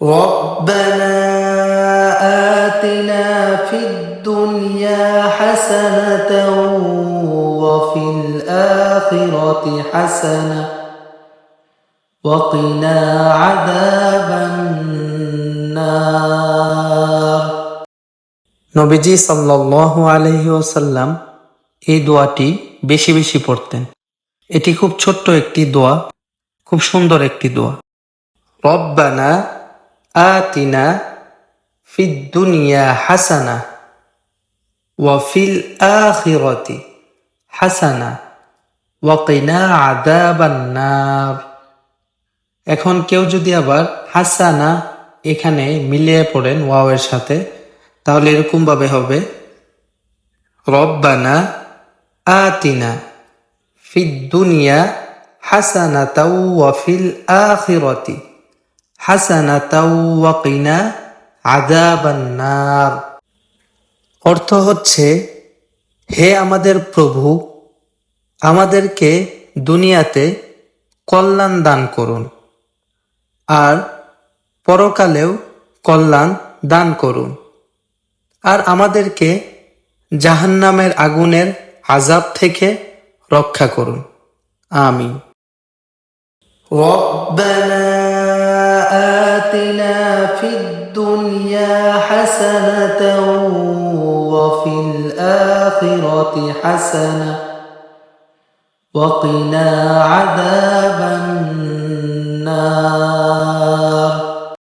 ربنا آتنا في الدنيا حسنة وفي الآخرة حسنة وقنا عذاب النار নবীজি সাল্লাল্লাহু আলাইহি ওয়াসাল্লাম এই দোয়াটি বেশি বেশি পড়তেন এটি খুব ছোট্ট একটি দোয়া খুব সুন্দর একটি দোয়া রব্বানা আতিনা ফিদ দুনিয়া হাসানা ওয়া ফিল আখিরাতি হাসানা ওয়া কিনা আযাবান এখন কেউ যদি আবার হাসানা এখানে মিলিয়ে পড়েন ওয়াওয়ের সাথে, তাহলে এরকম ভাবে হবে, রব্বানা আতিনা ফিদ দুনিয়া হাসানাতাও ওয়া ফিল আখিরাতি। হাসানাতাও ওয়া কিনা আযাবান নার অর্থ হচ্ছে হে আমাদের প্রভু আমাদেরকে দুনিয়াতে কল্যাণ দান করুন আর পরকালেও কল্যাণ দান করুন আর আমাদেরকে জাহান্নামের আগুনের আজাব থেকে রক্ষা করুন আমিন ربنا حسنة وفي الآخرة حسنة وقنا عذاب النار